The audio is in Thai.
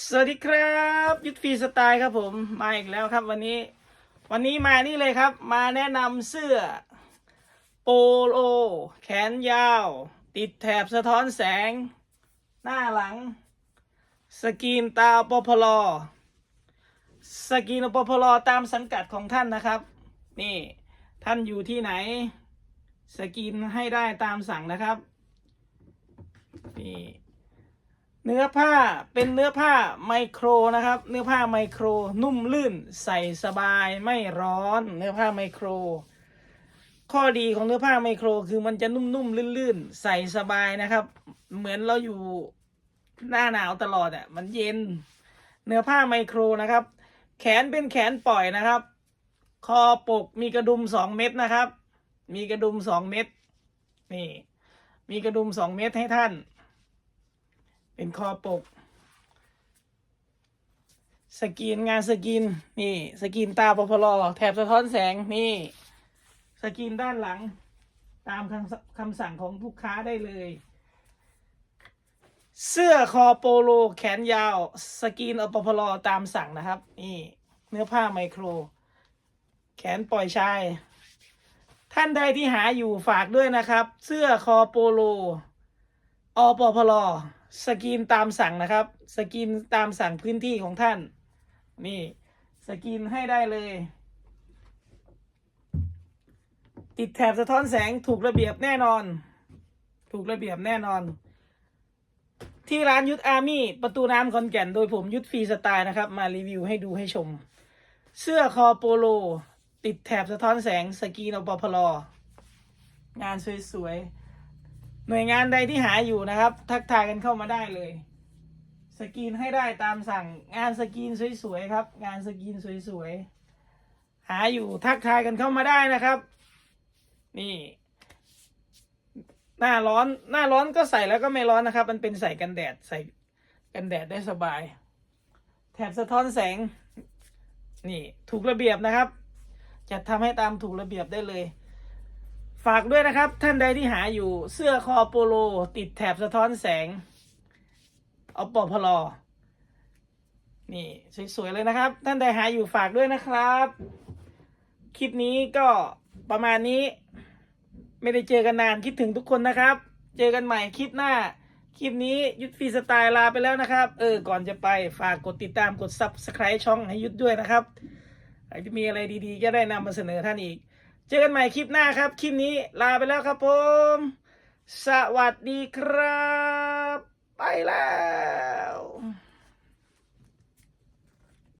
สวัสดีครับ ยุทธฟีสไตล์ครับผมมาอีกแล้วครับวันนี้ วันนี้มานี่เลยครับ มาแนะนำเสื้อ โปโล แขนยาว ติดแถบสะท้อนแสง หน้าหลัง สกีนตาปพลสกีนปพลตามสังกัดของท่านนะครับ นี่ท่านอยู่ที่ไหน สกรีนให้ได้ตามสั่งนะครับนี่ เนื้อผ้าเป็นเนื้อผ้าไมโครนะครับ เนื้อผ้าไมโครนุ่มลื่นใส่สบายไม่ร้อน เนื้อผ้าไมโคร ข้อดีของเนื้อผ้าไมโครคือมันจะนุ่มๆลื่นๆ ใส่สบายนะครับ เหมือนเราอยู่หน้าหนาวตลอดอะมันเย็น เนื้อผ้าไมโครนะครับ แขนเป็นแขนปล่อยนะครับ คอปกมีกระดุมสองเม็ดนะครับ มีกระดุมสองเม็ดนี่ มีกระดุมสองเม็ดให้ท่าน เป็นคอปก สกรีนงานสกรีนนี่ สกรีนตาปพลแถบสะท้อนแสงนี่ สกรีนด้านหลัง ตามคำคำสั่งของลูกค้าได้เลย เสื้อคอโปโลแขนยาว สกรีนอปพลตามสั่งนะครับ นี่ เนื้อผ้าไมโคร แขนปล่อยชาย ท่านใดที่หาอยู่ฝากด้วยนะครับ เสื้อคอโปโล อปพลสกีนตามสั่งนะครับ สกีนตามสั่งพื้นที่ของท่าน นี่สกีนให้ได้เลย ติดแถบสะท้อนแสงถูกระเบียบแน่นอน ถูกระเบียบแน่นอน ที่ร้านยุทธอาร์มี่ประตูน้ำคอนแก่น โดยผมยุทธฟรีสไตล์นะครับ มารีวิวให้ดูให้ชม เสื้อคอโปโล ติดแถบสะท้อนแสงสกีนอปพลงานสวยๆ หน่วยงานใดที่หาอยู่นะครับ ทักทายกันเข้ามาได้เลย สกรีนให้ได้ตามสั่งงานสกรีนสวยๆครับ งานสกรีนสวยๆหาอยู่ทักทายกันเข้ามาได้นะครับ นี่ หน้าร้อนหน้าร้อนก็ใส่แล้วก็ไม่ร้อนนะครับ มันเป็นใส่กันแดดใส่กันแดดได้สบาย แถบสะท้อนแสง นี่ถูกระเบียบนะครับจะทำให้ตามถูกระเบียบได้เลย ฝากด้วยนะครับ ท่านใดที่หาอยู่เสื้อคอโปโล ติดแถบสะท้อนแสงเอาปอพลอนี่สวยๆเลยนะครับ ท่านใดหาอยู่ฝากด้วยนะครับ คลิปนี้ก็ประมาณนี้ ไม่ได้เจอกันนานคิดถึงทุกคนนะครับ เจอกันใหม่คลิปหน้า คลิปนี้ยุทธฟีสไตล์ลาไปแล้วนะครับ เออ ก่อนจะไปฝากกดติดตามกด subscribe ช่องให้ยุทธด้วยนะครับใครที่มีอะไรดีๆ ก็ได้นำมาเสนอท่านอีก เจอกันใหม่คลิปหน้าครับ คลิปนี้ลาไปแล้วครับผม สวัสดีครับ ไปแล้ว